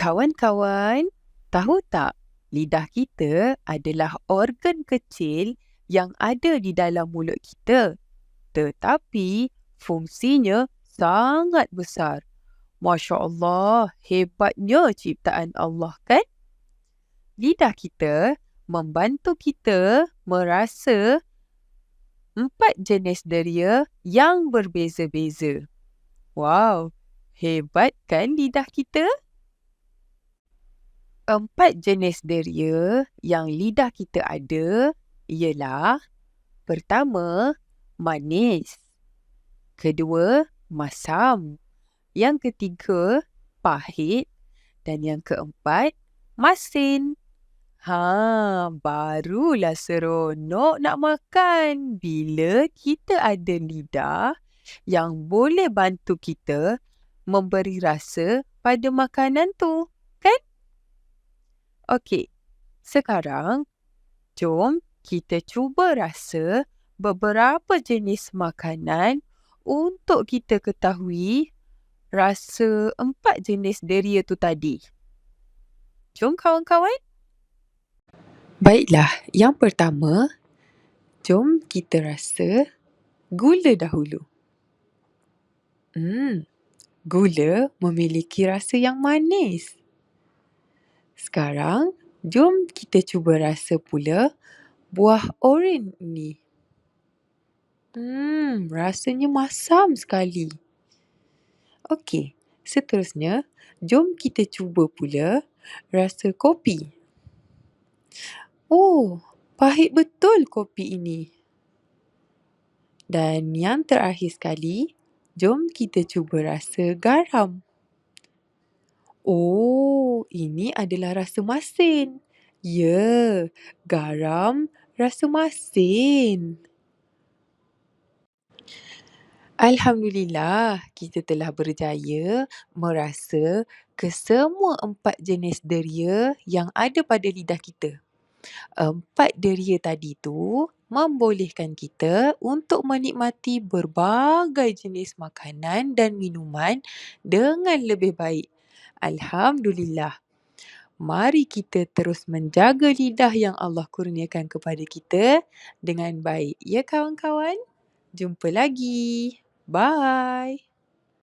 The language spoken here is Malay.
Kawan-kawan, tahu tak lidah kita adalah organ kecil yang ada di dalam mulut kita. Tetapi fungsinya sangat besar. Masya Allah, hebatnya ciptaan Allah kan? Lidah kita membantu kita merasa empat jenis deria yang berbeza-beza. Wow, hebat kan lidah kita? Empat jenis deria yang lidah kita ada ialah pertama, manis. Kedua, masam. Yang ketiga, pahit. Dan yang keempat, masin. Ha, barulah seronok nak makan bila kita ada lidah yang boleh bantu kita memberi rasa pada makanan tu? Okey, sekarang jom kita cuba rasa beberapa jenis makanan untuk kita ketahui rasa empat jenis deria tu tadi. Jom kawan-kawan. Baiklah, yang pertama, jom kita rasa gula dahulu. Hmm, gula memiliki rasa yang manis. Sekarang, jom kita cuba rasa pula buah oren ni. Hmm, rasanya masam sekali. Okey, seterusnya, jom kita cuba pula rasa kopi. Oh, pahit betul kopi ini. Dan yang terakhir sekali, jom kita cuba rasa garam. Oh, ini adalah rasa masin. Ya, garam rasa masin. Alhamdulillah, kita telah berjaya merasa kesemua empat jenis deria yang ada pada lidah kita empat deria tadi tu membolehkan kita untuk menikmati berbagai jenis makanan dan minuman dengan lebih baik. Alhamdulillah. Mari kita terus menjaga lidah yang Allah kurniakan kepada kita dengan baik. Ya kawan-kawan? Jumpa lagi. Bye.